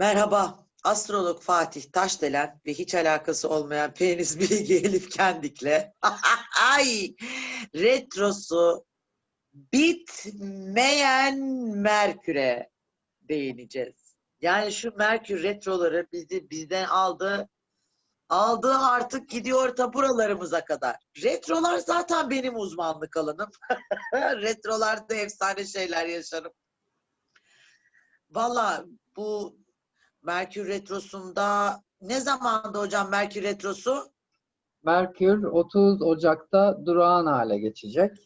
Merhaba, astrolog Fatih Taşdelen ve hiç alakası olmayan penis bilgi Elif Kendik'le ay retrosu bitmeyen Merkür'e değineceğiz. Yani şu Merkür retroları bizi bizden aldı, aldı artık gidiyor ta buralarımıza kadar. Retrolar zaten benim uzmanlık alanım. Retrolarda efsane şeyler yaşarım. Valla bu Merkür Retrosu'nda ne zamanda hocam Merkür Retrosu? Merkür 30 Ocak'ta durağan hale geçecek.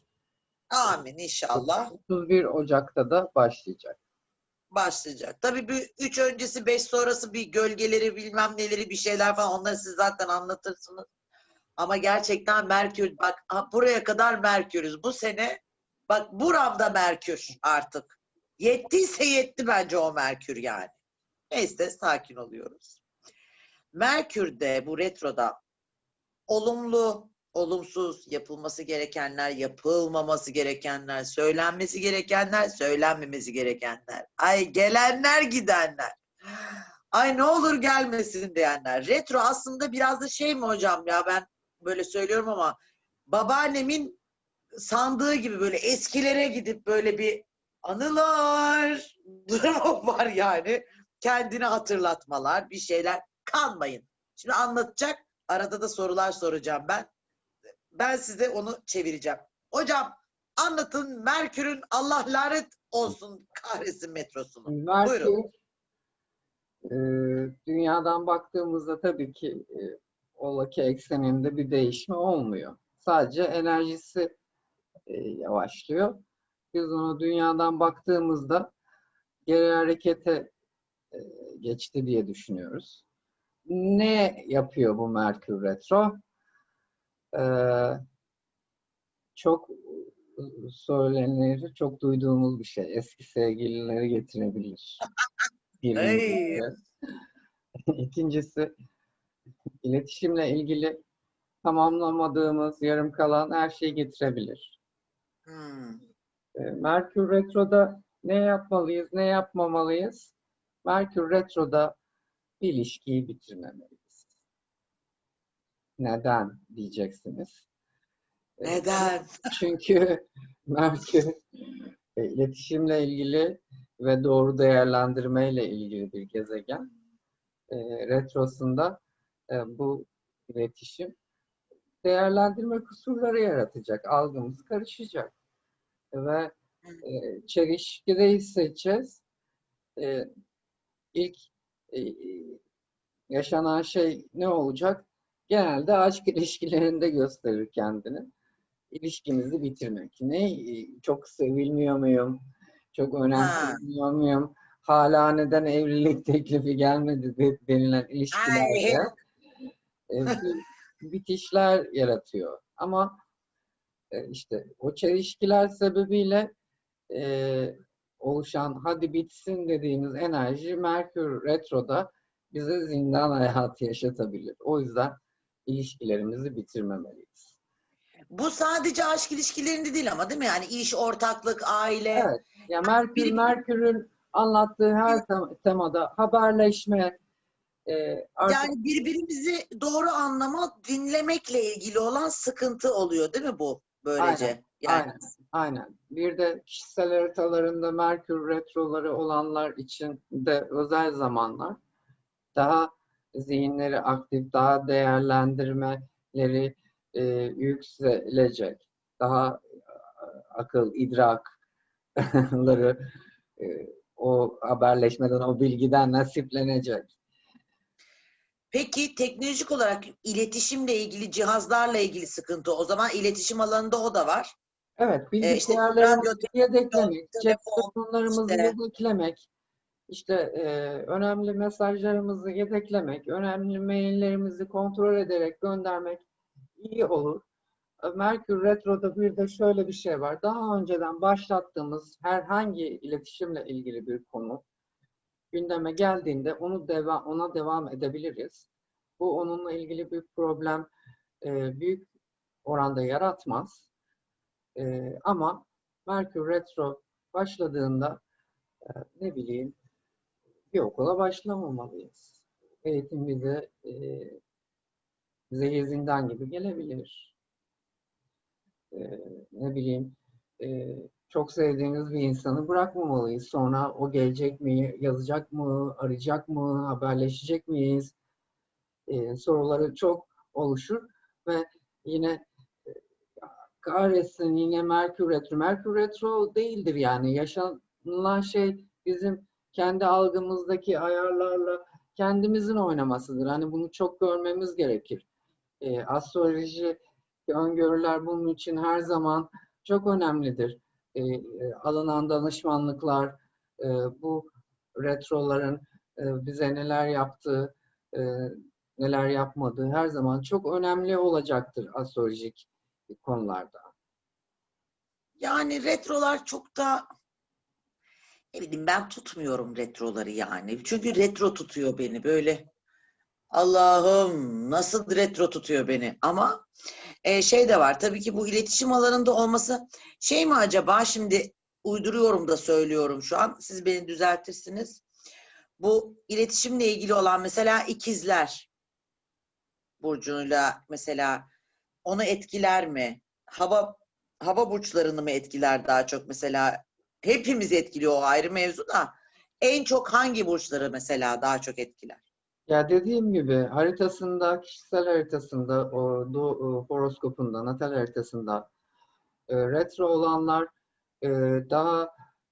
Amin inşallah 31 Ocak'ta da başlayacak. başlayacak. Tabii bir üç öncesi beş sonrası bir gölgeleri bilmem neleri bir şeyler falan onları siz zaten anlatırsınız. Ama gerçekten Merkür bak buraya kadar Merkür'üz. Bu sene bak buramda Merkür artık. Yettiyse yetti bence o Merkür yani. Neyse sakin oluyoruz. Merkür'de bu retroda olumlu, olumsuz, yapılması gerekenler, yapılmaması gerekenler, söylenmesi gerekenler, söylenmemesi gerekenler. Ay gelenler gidenler. Ay ne olur gelmesin diyenler. Retro aslında biraz da şey mi hocam ya ben böyle söylüyorum ama babaannemin sandığı gibi böyle eskilere gidip böyle bir anılar durumu var yani. Kendini hatırlatmalar, bir şeyler. Kanmayın. Şimdi anlatacak. Arada da sorular soracağım ben. Ben size onu çevireceğim. Hocam anlatın Merkür'ün Allah lanet olsun kahretsin metrosunu. Merkür Buyurun. e, dünyadan baktığımızda tabii ki e, ola ki ekseninde bir değişme olmuyor. Sadece enerjisi e, yavaşlıyor. Biz onu dünyadan baktığımızda geri harekete geçti diye düşünüyoruz. Ne yapıyor bu Merkür Retro? Ee, çok söylenir, çok duyduğumuz bir şey. Eski sevgilileri getirebilir. Birincisi. İkincisi, iletişimle ilgili tamamlamadığımız, yarım kalan her şeyi getirebilir. Hmm. Ee, Merkür Retro'da ne yapmalıyız, ne yapmamalıyız? Merkür Retro'da bir ilişkiyi bitirmemeliyiz. Neden diyeceksiniz? Ee, Neden? Çünkü Merkür e, iletişimle ilgili ve doğru değerlendirmeyle ilgili bir gezegen. E, retrosunda e, bu iletişim değerlendirme kusurları yaratacak. Algımız karışacak. Ve e, çelişkide hissedeceğiz. E, ilk e, yaşanan şey ne olacak? Genelde aşk ilişkilerinde gösterir kendini ilişkimizi bitirmek. Ne? Çok sevilmiyor muyum? Çok önemsenmiyor muyum? Hala neden evlilik teklifi gelmedi de- denilen ilişkilerde e, bitişler yaratıyor. Ama e, işte o çelişkiler sebebiyle e, oluşan hadi bitsin dediğimiz enerji Merkür Retro'da bize zindan hayatı yaşatabilir. O yüzden ilişkilerimizi bitirmemeliyiz. Bu sadece aşk ilişkilerinde değil ama değil mi? Yani iş, ortaklık, aile. Evet. Ya Merkür, biri- Merkür'ün anlattığı her tem- temada haberleşme, e, artık Yani birbirimizi doğru anlama, dinlemekle ilgili olan sıkıntı oluyor değil mi bu böylece? Aynen, yani aynen. Aynen. Bir de kişisel haritalarında Merkür retroları olanlar için de özel zamanlar daha zihinleri aktif, daha değerlendirmeleri e, yükselecek, daha e, akıl, idrakları e, o haberleşmeden, o bilgiden nasiplenecek. Peki teknolojik olarak iletişimle ilgili cihazlarla ilgili sıkıntı o zaman iletişim alanında o da var. Evet, bilgisayarlarımızı radyo, yedeklemek, cep telefon, telefonlarımızı işte. yedeklemek, işte e, önemli mesajlarımızı yedeklemek, önemli maillerimizi kontrol ederek göndermek iyi olur. E, Merkür Retro'da bir de şöyle bir şey var. Daha önceden başlattığımız herhangi iletişimle ilgili bir konu gündeme geldiğinde onu deva ona devam edebiliriz. Bu onunla ilgili bir problem e, büyük oranda yaratmaz. E, ama Merkür Retro başladığında e, ne bileyim bir okula başlamamalıyız. Eğitim bize e, zehir zindan gibi gelebilir. E, ne bileyim e, çok sevdiğimiz bir insanı bırakmamalıyız. Sonra o gelecek mi, yazacak mı, arayacak mı, haberleşecek miyiz? E, soruları çok oluşur ve yine kahretsin yine Merkür Retro. Merkür Retro değildir yani. Yaşanılan şey bizim kendi algımızdaki ayarlarla kendimizin oynamasıdır. Hani bunu çok görmemiz gerekir. E, astroloji öngörüler bunun için her zaman çok önemlidir. E, alınan danışmanlıklar, e, bu retroların e, bize neler yaptığı, e, neler yapmadığı her zaman çok önemli olacaktır astrolojik konularda. Yani retrolar çok da ne bileyim ben tutmuyorum retroları yani. Çünkü retro tutuyor beni böyle. Allah'ım nasıl retro tutuyor beni. Ama e, şey de var tabii ki bu iletişim alanında olması şey mi acaba şimdi uyduruyorum da söylüyorum şu an. Siz beni düzeltirsiniz. Bu iletişimle ilgili olan mesela ikizler burcuyla mesela onu etkiler mi? Hava hava burçlarını mı etkiler daha çok mesela? Hepimiz etkiliyor o ayrı mevzu da. En çok hangi burçları mesela daha çok etkiler? Ya dediğim gibi haritasında, kişisel haritasında, o do- o horoskopunda, natal haritasında e, retro olanlar e, daha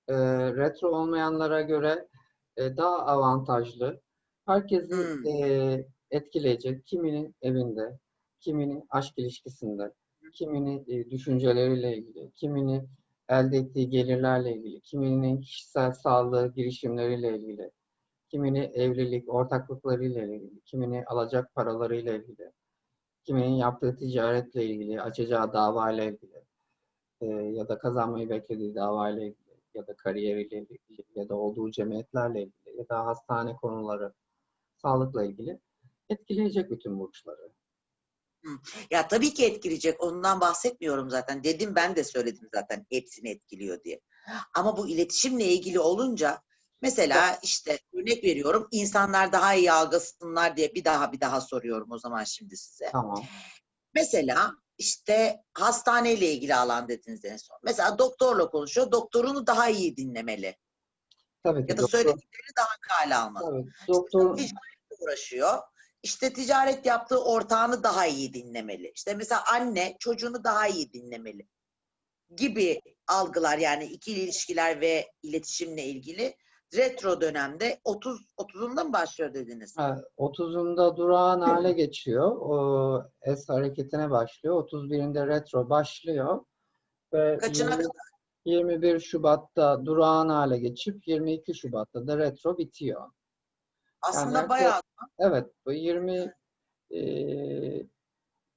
e, retro olmayanlara göre e, daha avantajlı. Herkesi Hmm. e, etkileyecek. Kiminin evinde, kiminin aşk ilişkisinde, kiminin e, düşünceleriyle ilgili, kiminin elde ettiği gelirlerle ilgili, kiminin kişisel sağlığı girişimleriyle ilgili, kimini evlilik, ortaklıklarıyla ilgili, kimini alacak paralarıyla ilgili, kiminin yaptığı ticaretle ilgili, açacağı davayla ilgili e, ya da kazanmayı beklediği davayla ilgili ya da kariyeriyle ilgili ya da olduğu cemiyetlerle ilgili ya da hastane konuları, sağlıkla ilgili etkileyecek bütün burçları. Ya tabii ki etkileyecek. Ondan bahsetmiyorum zaten. Dedim ben de söyledim zaten hepsini etkiliyor diye. Ama bu iletişimle ilgili olunca mesela işte örnek veriyorum insanlar daha iyi algısınlar diye bir daha bir daha soruyorum o zaman şimdi size. Tamam. Mesela işte hastaneyle ilgili alan dediniz en son. Mesela doktorla konuşuyor. Doktorunu daha iyi dinlemeli. Tabii ki Ya da doktor, söylediklerini daha kale almalı. tabii, doktor ticaretle uğraşıyor. İşte ticaret yaptığı ortağını daha iyi dinlemeli. İşte mesela anne çocuğunu daha iyi dinlemeli gibi algılar yani ikili ilişkiler ve iletişimle ilgili retro dönemde 30 30'unda mı başlıyor dediniz? Ha, 30'unda durağan hale geçiyor. O S hareketine başlıyor. 31'inde retro başlıyor. Ve Kaçına 20 kadar? 21 Şubat'ta durağan hale geçip 22 Şubat'ta da retro bitiyor. Aslında Yani bayağı Evet, bu 20 eee,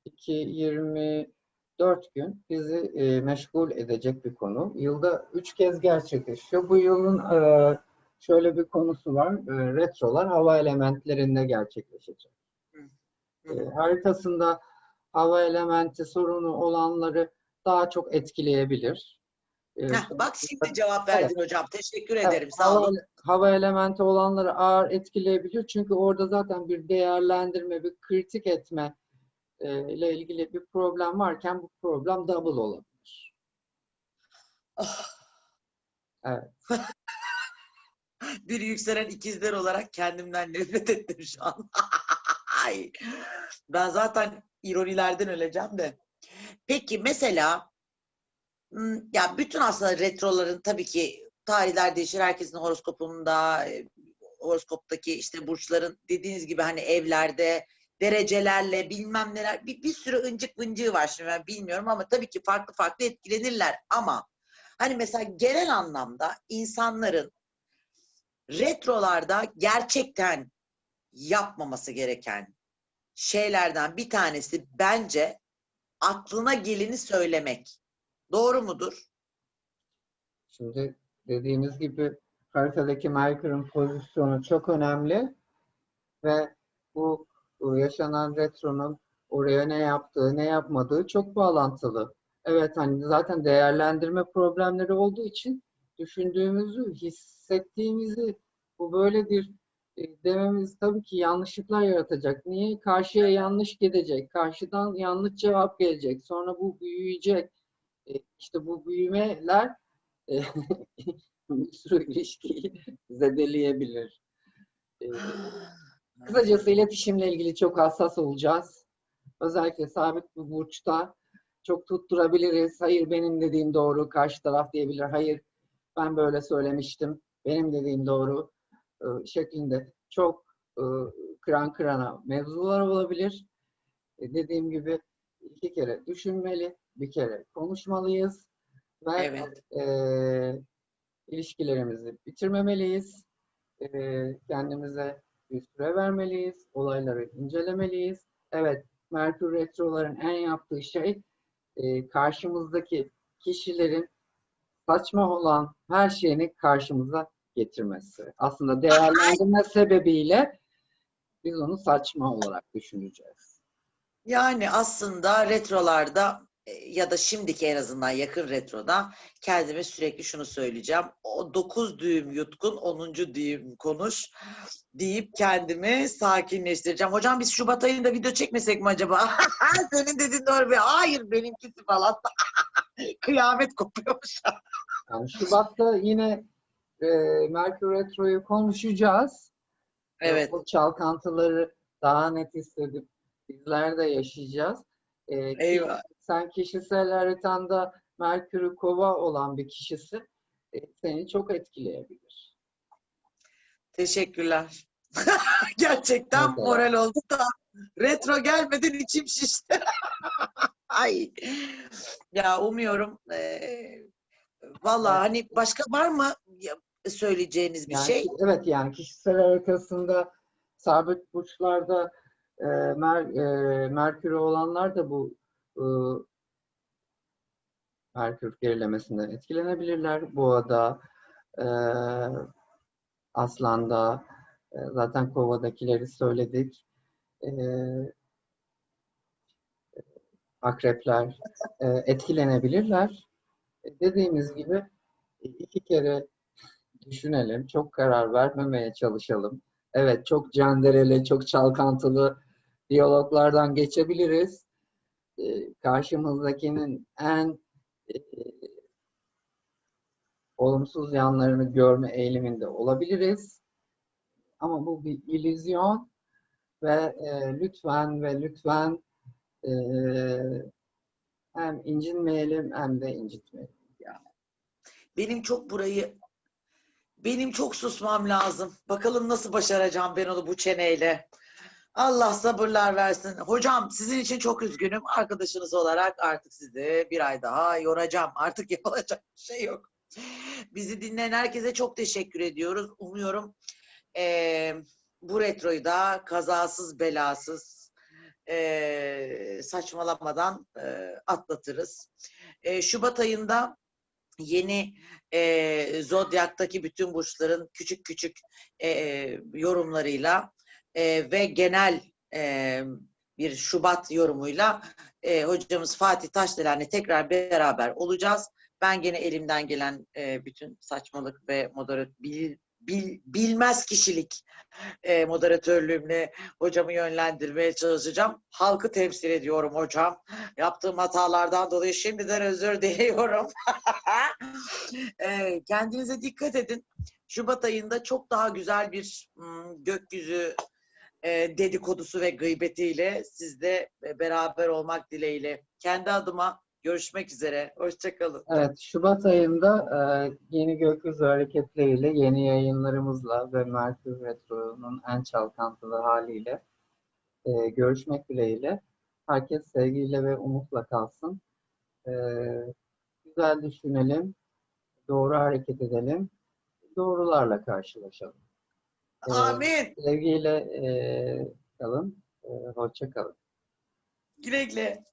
2 24 gün bizi e, meşgul edecek bir konu. Yılda 3 kez gerçekleşiyor. Bu yılın e, şöyle bir konusu var. E, retrolar hava elementlerinde gerçekleşecek. E, haritasında hava elementi sorunu olanları daha çok etkileyebilir. Heh, bak şimdi cevap verdin hocam. Teşekkür Evet, ederim. Sağ hava, olun. hava elementi olanları ağır etkileyebilir. Çünkü orada zaten bir değerlendirme, bir kritik etme e, ile ilgili bir problem varken bu problem double olabilir. Ah. Evet. bir yükselen ikizler olarak kendimden nefret ettim şu an. Ay. ben zaten ironilerden öleceğim de. Peki mesela ya bütün aslında retroların tabii ki tarihler değişir. Herkesin horoskopunda e, horoskoptaki işte burçların dediğiniz gibi hani evlerde derecelerle bilmem neler bir, bir sürü ıncık vıncığı var şimdi ben bilmiyorum ama tabii ki farklı farklı etkilenirler ama hani mesela genel anlamda insanların retrolarda gerçekten yapmaması gereken şeylerden bir tanesi bence aklına geleni söylemek. Doğru mudur? Şimdi dediğimiz gibi haritadaki Merkür'ün pozisyonu çok önemli ve bu, bu yaşanan retronun oraya ne yaptığı, ne yapmadığı çok bağlantılı. Evet hani zaten değerlendirme problemleri olduğu için düşündüğümüzü, hissettiğimizi Bu böyledir e, dememiz tabii ki yanlışlıklar yaratacak. Niye? Karşıya yanlış gidecek. Karşıdan yanlış cevap gelecek. Sonra bu büyüyecek. E, İşte bu büyümeler e, bir sürü ilişkiyi zedeleyebilir. E, Kısacası iletişimle ilgili çok hassas olacağız. Özellikle sabit bir burçta çok tutturabiliriz. Hayır benim dediğim doğru. Karşı taraf diyebilir. Hayır ben böyle söylemiştim. Benim dediğim doğru şeklinde çok kıran kırana mevzular olabilir. Dediğim gibi iki kere düşünmeli, bir kere konuşmalıyız ve Evet. e, ilişkilerimizi bitirmemeliyiz. E, kendimize bir süre vermeliyiz. Olayları incelemeliyiz. Evet, Merkür Retroların en yaptığı şey e, karşımızdaki kişilerin saçma olan her şeyini karşımıza getirmesi. Aslında değerlendirme sebebiyle biz onu saçma olarak düşüneceğiz. Yani aslında retrolarda ya da şimdiki en azından yakın retroda kendime sürekli şunu söyleyeceğim. O 9 düğüm yutkun 10. düğüm konuş deyip kendimi sakinleştireceğim. Hocam biz Şubat ayında video çekmesek mi acaba? Senin dediğin doğru bir hayır benimkisi falan. Kıyamet kopuyormuş. Yani Şubat'ta yine e, Merkür Retro'yu konuşacağız. Evet. O çalkantıları daha net hissedip bizler de yaşayacağız. E, Eyvah. sen kişisel haritanda Merkür'ü kova olan bir kişisin. E, seni çok etkileyebilir. Teşekkürler. Gerçekten kadar. moral oldu da retro gelmeden içim şişti. Ay. Ya umuyorum eee Valla hani başka var mı söyleyeceğiniz bir Yani şey? evet yani kişisel haritasında sabit burçlarda e, Mer, e, Merkür'ü olanlar da bu e, Merkür gerilemesinden etkilenebilirler. Boğada, e, Aslan'da, e, zaten Kova'dakileri söyledik. E, akrepler e, etkilenebilirler. E, dediğimiz gibi iki kere düşünelim, çok karar vermemeye çalışalım. Evet, çok candereli, çok çalkantılı diyaloglardan geçebiliriz. Ee, karşımızdakinin en e, olumsuz yanlarını görme eğiliminde olabiliriz. Ama bu bir illüzyon ve e, lütfen ve lütfen e, hem incinmeyelim hem de incitmeyelim. Benim çok burayı benim çok susmam lazım. Bakalım nasıl başaracağım ben onu bu çeneyle. Allah sabırlar versin. Hocam sizin için çok üzgünüm. Arkadaşınız olarak artık sizi bir ay daha yoracağım. Artık yapılacak bir şey yok. Bizi dinleyen herkese çok teşekkür ediyoruz. Umuyorum eee, bu retroyu da kazasız belasız eee, saçmalamadan eee, atlatırız. Eee, Şubat ayında yeni e, Zodyak'taki bütün burçların küçük küçük e, yorumlarıyla e, ve genel e, bir Şubat yorumuyla e, hocamız Fatih Taşdelen'le tekrar beraber olacağız. Ben gene elimden gelen bütün saçmalık ve moderat bil, bil- bilmez kişilik moderatörlüğümle hocamı yönlendirmeye çalışacağım. Halkı temsil ediyorum hocam. Yaptığım hatalardan dolayı şimdiden özür diliyorum. Kendinize dikkat edin. Şubat ayında çok daha güzel bir mm, gökyüzü eee, dedikodusu ve gıybetiyle sizle e, beraber olmak dileğiyle. Kendi adıma görüşmek üzere. Hoşçakalın. Evet, Şubat ayında e, yeni gökyüzü hareketleriyle, yeni yayınlarımızla ve Merkür Retro'nun en çalkantılı haliyle e, görüşmek dileğiyle. Herkes sevgiyle ve umutla kalsın. E, güzel düşünelim, doğru hareket edelim, doğrularla karşılaşalım. Amin. sevgiyle e, kalın, e, hoşça kalın. Güle güle.